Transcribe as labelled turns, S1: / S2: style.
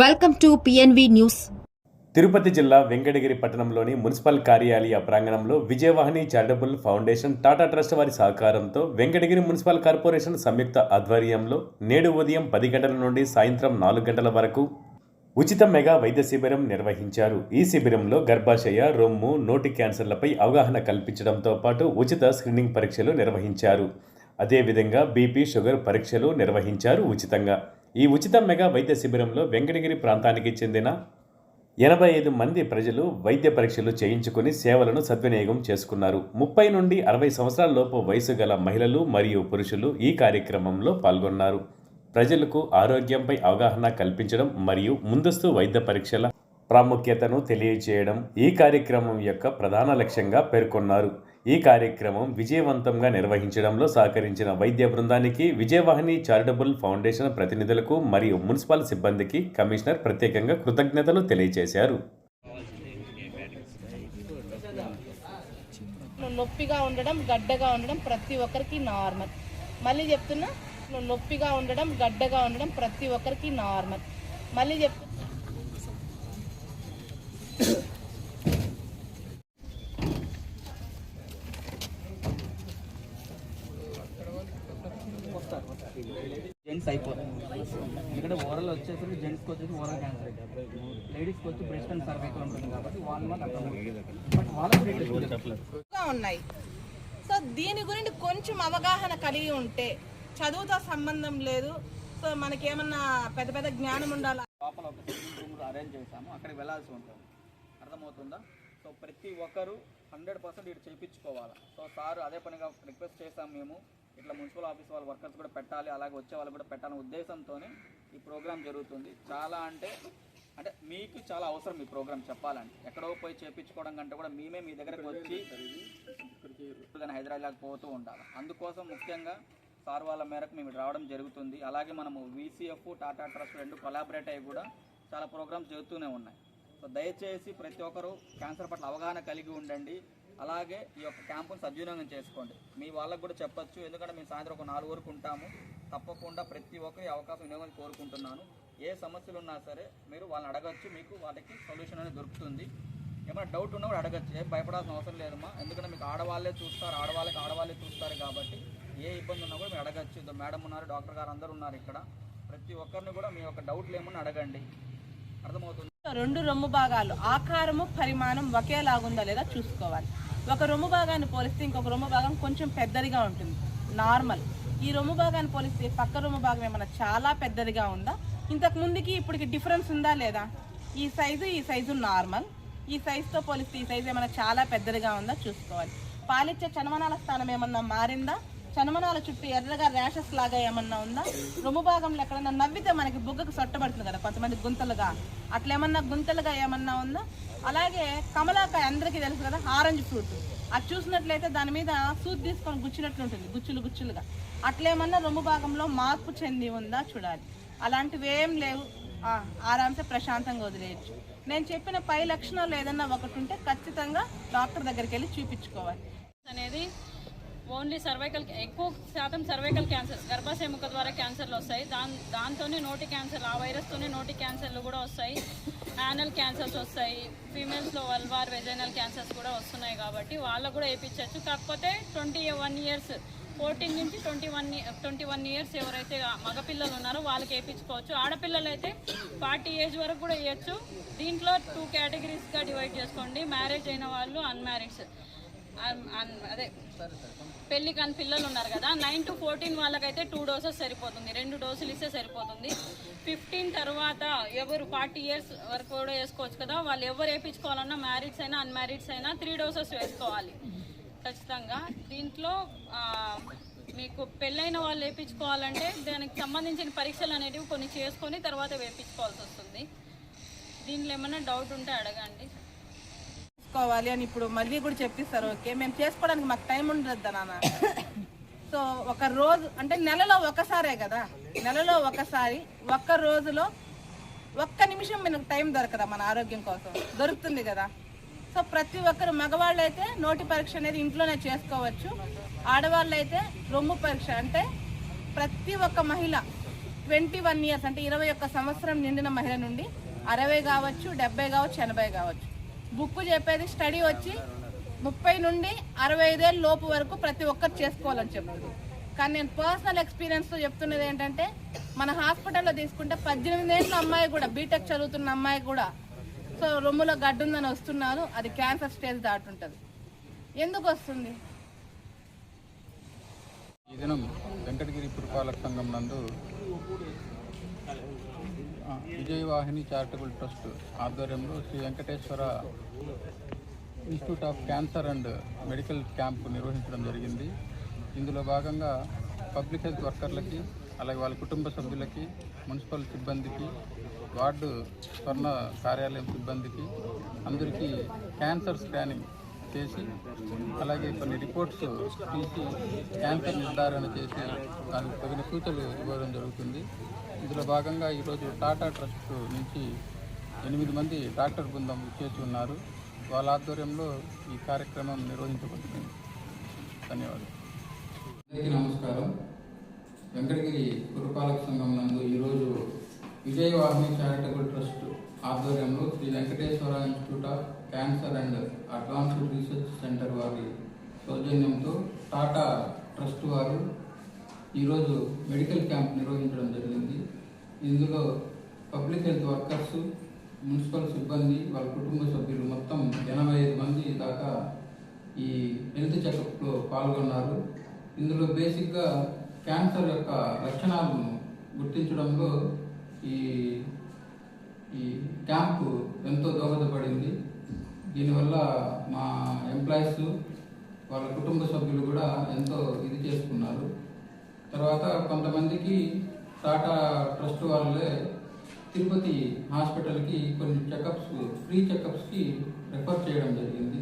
S1: Welcome to PNV news
S2: Tirupati జిల్లా వెంకటగిరి పట్టణంలోని municipal కార్యాలయ ప్రాంగణంలో Vijayavahini charitable foundation Tata trust వారి సహకారంతో వెంకటగిరి మున్సిపల్ కార్పొరేషన్ సంయుక్త ఆధ్వర్యంలో నేడు ఉదయం పది గంటల నుండి సాయంత్రం నాలుగు గంటల వరకు ఉచిత మెగా వైద్య శిబిరం నిర్వహించారు. ఈ శిబిరంలో గర్భాశయ రొమ్ము నోటి క్యాన్సర్లపై అవగాహన కల్పించడంతో పాటు ఉచిత స్క్రీనింగ్ పరీక్షలు నిర్వహించారు. అదేవిధంగా బీపీ షుగర్ పరీక్షలు నిర్వహించారు ఉచితంగా. ఈ ఉచిత మెగా వైద్య శిబిరంలో వెంకటగిరి ప్రాంతానికి చెందిన ఎనభై ఐదు మంది ప్రజలు వైద్య పరీక్షలు చేయించుకుని సేవలను సద్వినియోగం చేసుకున్నారు. ముప్పై నుండి అరవై సంవత్సరాల లోపు వయసు గల మహిళలు మరియు పురుషులు ఈ కార్యక్రమంలో పాల్గొన్నారు. ప్రజలకు ఆరోగ్యంపై అవగాహన కల్పించడం మరియు ముందస్తు వైద్య పరీక్షల ప్రాముఖ్యతను తెలియజేయడం ఈ కార్యక్రమం యొక్క ప్రధాన లక్ష్యంగా పేర్కొన్నారు. ఈ కార్యక్రమం విజయవంతంగా నిర్వహించడంలో సహకరించిన వైద్య బృందానికి విజయవాహిని చారిటబుల్ ఫౌండేషన్ ప్రతినిధులకు మరియు మున్సిపల్ సిబ్బందికి కమిషనర్ ప్రత్యేకంగా కృతజ్ఞతలు తెలియజేశారు.
S3: నొప్పిగా ఉండడం గడ్డగా ఉండడం ప్రతి ఒక్కరికి నార్మల్ మళ్ళీ చెప్తున్నా నొప్పిగా ఉండడం గడ్డగా ఉండడం ప్రతి ఒక్కరికి నార్మల్ మళ్ళీ చెప్తున్నా
S4: జెంట్స్ అయిపోతాయి. ఇక్కడ ఓరల్ వచ్చేసరికి జెంట్స్కి వచ్చేసి ఓరల్ క్యాన్సర్ లేడీస్కి వచ్చి బ్రెస్ట్ అండ్ సర్వైకల్ ఉంటుంది కాబట్టి వాళ్ళ
S3: గా ఉన్నాయి. సో దీని గురించి కొంచెం అవగాహన కలిగి ఉంటే చదువుతో సంబంధం లేదు. సో మనకేమన్నా పెద్ద పెద్ద జ్ఞానం ఉండాలి?
S4: లోపల ఒక రూమ్ అరేంజ్ చేశాము. అక్కడికి వెళ్ళాల్సి ఉంటుంది. అర్థమవుతుందా? సో ప్రతి ఒక్కరు హండ్రెడ్ పర్సెంట్ ఇటు చేయించుకోవాలి సో సార్ అదే పనిగా రిక్వెస్ట్ చేశాం మేము. ఇట్లా మున్సిపల్ ఆఫీస్ వాళ్ళ వర్కర్స్ కూడా పెట్టాలి అలాగే వచ్చే వాళ్ళు కూడా పెట్టాలనే ఉద్దేశంతోనే ఈ ప్రోగ్రామ్ జరుగుతుంది. చాలా అంటే అంటే మీకు చాలా అవసరం ఈ ప్రోగ్రామ్ చెప్పాలంటే. ఎక్కడో పోయి చేయించుకోవడం కంటే కూడా మేమే మీ దగ్గరకు వచ్చి కానీ హైదరాబాద్ పోతూ ఉండాలి. అందుకోసం ముఖ్యంగా సార్ వాళ్ళ మేరకు మేము రావడం జరుగుతుంది. అలాగే మనము వీసీఎఫ్ టాటా ట్రస్ట్ రెండు కొలాబరేట్ అయ్యి కూడా చాలా ప్రోగ్రామ్స్ జరుగుతూనే ఉన్నాయి. సో దయచేసి ప్రతి ఒక్కరూ క్యాన్సర్ పట్ల అవగాహన కలిగి ఉండండి. అలాగే ఈ యొక్క క్యాంపును సద్వినియోగం చేసుకోండి. మీ వాళ్ళకు కూడా చెప్పచ్చు. ఎందుకంటే మేము సాయంత్రం ఒక నాలుగు వరకు ఉంటాము. తప్పకుండా ప్రతి ఒక్కరి అవకాశం వినియోగం కోరుకుంటున్నాను. ఏ సమస్యలు ఉన్నా సరే మీరు వాళ్ళని అడగచ్చు. మీకు వాళ్ళకి సొల్యూషన్ అనేది దొరుకుతుంది. ఏమైనా డౌట్ ఉన్నా కూడా అడగచ్చు. ఏం భయపడాల్సిన అవసరం లేదమ్మా. ఎందుకంటే మీకు ఆడవాళ్ళే చూస్తారు. ఆడవాళ్ళకి ఆడవాళ్ళే చూస్తారు కాబట్టి ఏ ఇబ్బంది ఉన్నా కూడా మీరు అడగచ్చు. ఇద్దరు మేడం ఉన్నారు డాక్టర్ గారు అందరు ఉన్నారు ఇక్కడ. ప్రతి ఒక్కరిని కూడా మీ యొక్క డౌట్లు ఏమన్నా అడగండి. అర్థమవుతుంది?
S3: రెండు రొమ్ము భాగాలు. ఆకారము పరిమాణం ఒకేలాగుందా లేదా చూసుకోవాలి. ఒక రొమ్ము భాగాన్ని పోలిస్తే ఇంకొక రొమ్ము భాగం కొంచెం పెద్దదిగా ఉంటుంది. నార్మల్ ఈ రొమ్ము భాగాన్ని పోలిస్తే పక్క రొమ్ము భాగం ఏమైనా చాలా పెద్దదిగా ఉందా? ఇంతకు ముందుకి ఇప్పటికి డిఫరెన్స్ ఉందా లేదా? ఈ సైజు ఈ సైజు నార్మల్ ఈ సైజుతో పోలిస్తే ఈ సైజు ఏమైనా చాలా పెద్దదిగా ఉందా? చూసుకోవాలి. పాలిచ్చే చనమనాల స్థానం ఏమన్నా మారిందా? చనమనాల చుట్టూ ఎర్రగా ర్యాషెస్ లాగా ఏమన్నా ఉందా? రొమ్ము భాగంలో ఎక్కడన్నా నవ్వితే మనకి బుగ్గకు సొట్టబడుతుంది కదా కొంతమంది గుంతలుగా. అట్లా ఏమన్నా గుంతలుగా ఏమన్నా ఉందా? అలాగే కమలాకాయ అందరికీ తెలుసు కదా ఆరెంజ్ ఫ్రూట్. అది చూసినట్లయితే దాని మీద సూట్ తీసుకొని గుచ్చినట్లు ఉంటుంది గుచ్చులు గుచ్చులుగా. అట్లేమన్నా రొమ్ము భాగంలో మార్పు చెంది ఉందా చూడాలి. అలాంటివి ఏం లేవు. ఆ, ఆరాంసే ప్రశాంతంగా వదిలేయచ్చు. నేను చెప్పిన పై లక్షణాలు ఏదన్నా ఒకటి ఉంటే ఖచ్చితంగా డాక్టర్ దగ్గరికి వెళ్ళి చూపించుకోవాలి.
S5: అనేది ఓన్లీ సర్వైకల్ ఎక్కువ శాతం సర్వైకల్ క్యాన్సర్స్ గర్భాశయముఖ ద్వారా క్యాన్సర్లు వస్తాయి. దాని దాంతోనే నోటి క్యాన్సర్ ఆ వైరస్తోనే నోటి క్యాన్సర్లు కూడా వస్తాయి. యానల్ క్యాన్సర్స్ వస్తాయి. ఫీమేల్స్లో వల్వార్ వెజైనల్ క్యాన్సర్స్ కూడా వస్తున్నాయి కాబట్టి వాళ్ళకు కూడా వేయించవచ్చు. కాకపోతే ట్వంటీ వన్ ఇయర్స్ ఫోర్టీన్ నుంచి twenty one twenty one years ఎవరైతే మగపిల్లలు ఉన్నారో వాళ్ళకి వేయించుకోవచ్చు. ఆడపిల్లలు అయితే ఫార్టీ ఏజ్ వరకు కూడా వేయచ్చు. దీంట్లో టూ కేటగిరీస్గా డివైడ్ చేసుకోండి. మ్యారేజ్ అయిన వాళ్ళు అన్మ్యారీడ్స్ అదే పెళ్ళి కాని పిల్లలు ఉన్నారు కదా నైన్ టు ఫోర్టీన్ వాళ్ళకైతే టూ డోసెస్ సరిపోతుంది. రెండు డోసులు ఇస్తే సరిపోతుంది. ఫిఫ్టీన్ తర్వాత ఎవరు ఫార్టీ ఇయర్స్ వరకు కూడా వేసుకోవచ్చు కదా వాళ్ళు ఎవరు వేయించుకోవాలన్నా మ్యారీడ్స్ అయినా అన్మ్యారీడ్స్ అయినా త్రీ డోసెస్ వేసుకోవాలి. ఖచ్చితంగా. దీంట్లో మీకు పెళ్ళైన వాళ్ళు వేయించుకోవాలంటే దానికి సంబంధించిన పరీక్షలు అనేటివి కొన్ని చేసుకొని తర్వాత వేయించుకోవాల్సి వస్తుంది. దీంట్లో ఏమైనా డౌట్ ఉంటే అడగండి.
S3: చేసుకోవాలి అని ఇప్పుడు మళ్ళీ కూడా చెప్పిస్తారు ఓకే మేము చేసుకోవడానికి మాకు టైం ఉండదు నాన్న? సో ఒక రోజు అంటే నెలలో ఒకసారే కదా? నెలలో ఒకసారి ఒక్క రోజులో ఒక్క నిమిషం మనకు టైం దొరకదా మన ఆరోగ్యం కోసం? దొరుకుతుంది కదా? సో ప్రతి ఒక్కరు మగవాళ్ళు అయితే నోటి పరీక్ష అనేది ఇంట్లోనే చేసుకోవచ్చు. ఆడవాళ్ళు అయితే రొమ్ము పరీక్ష అంటే ప్రతి ఒక్క మహిళ ట్వంటీ వన్ ఇయర్స్ అంటే ఇరవై ఒక్క సంవత్సరం నిండిన మహిళ నుండి అరవై కావచ్చు డెబ్బై కావచ్చు ఎనభై కావచ్చు. బుక్ చెప్పేది స్టడీ వచ్చి ముప్పై నుండి అరవై ఐదేళ్ళ లోపు వరకు ప్రతి ఒక్కరు చేసుకోవాలని చెప్తుంది. కానీ నేను పర్సనల్ ఎక్స్పీరియన్స్తో చెప్తున్నది ఏంటంటే మన హాస్పిటల్లో తీసుకుంటే పద్దెనిమిది ఏళ్ళ అమ్మాయి కూడా బీటెక్ చదువుతున్న అమ్మాయి కూడా సో రొమ్ములో గడ్డుందని వస్తున్నారు అది క్యాన్సర్ స్టేజ్ దాటుంటుంది. ఎందుకు వస్తుంది?
S6: ఈ దినం వెంకటగిరి పురపాలక సంఘం నందు విజయవాహిని చారిటబుల్ ట్రస్ట్ ఆధ్వర్యంలో Shri Venkateswara institute of cancer and medical camp నిర్వహించడం జరిగింది. ఇందులో భాగంగా పబ్లిక్ హెల్త్ వర్కర్లకి అలాగే వాళ్ళ కుటుంబ సభ్యులకి మున్సిపల్ సిబ్బందికి వార్డు స్వర్ణ కార్యాలయం సిబ్బందికి అందరికీ క్యాన్సర్ స్కానింగ్ చేసి అలాగే కొన్ని రిపోర్ట్స్ తీసి క్యాన్సర్ నిర్ధారణ చేసి దానికి తగిన సూచనలు ఇవ్వడం జరుగుతుంది. ఇందులో భాగంగా ఈరోజు టాటా ట్రస్ట్ నుంచి ఎనిమిది మంది డాక్టర్ బృందం చేసి ఉన్నారు. వాళ్ళ ఆధ్వర్యంలో ఈ కార్యక్రమం నిర్వహించబడుతుంది. ధన్యవాదాలు. అందరికీ నమస్కారం. వెంకటగిరి పురపాలక సంఘం నందు ఈరోజు విజయవాహిని చారిటబుల్ ట్రస్ట్ ఆధ్వర్యంలో Shri Venkateswara institute of cancer and advanced research centre వారి సౌజన్యంతో టాటా ట్రస్ట్ వారు ఈరోజు మెడికల్ క్యాంప్ నిర్వహించడం జరిగింది. ఇందులో పబ్లిక్ హెల్త్ వర్కర్స్ మున్సిపల్ సిబ్బంది వాళ్ళ కుటుంబ సభ్యులు మొత్తం ఎనభై ఐదు మంది దాకా ఈ హెల్త్ చెకప్లో పాల్గొన్నారు. ఇందులో బేసిక్గా క్యాన్సర్ యొక్క లక్షణాలను గుర్తించడంలో ఈ ఈ క్యాంపు ఎంతో దోహదపడింది. దీనివల్ల మా ఎంప్లాయీస్ వాళ్ళ కుటుంబ సభ్యులు కూడా ఎంతో ఇది చేసుకున్నారు. తర్వాత కొంతమందికి టాటా ట్రస్ట్ వాళ్ళే తిరుపతి హాస్పిటల్కి కొన్ని చెకప్స్ ఫ్రీ చెకప్స్కి రెఫర్ చేయడం జరిగింది.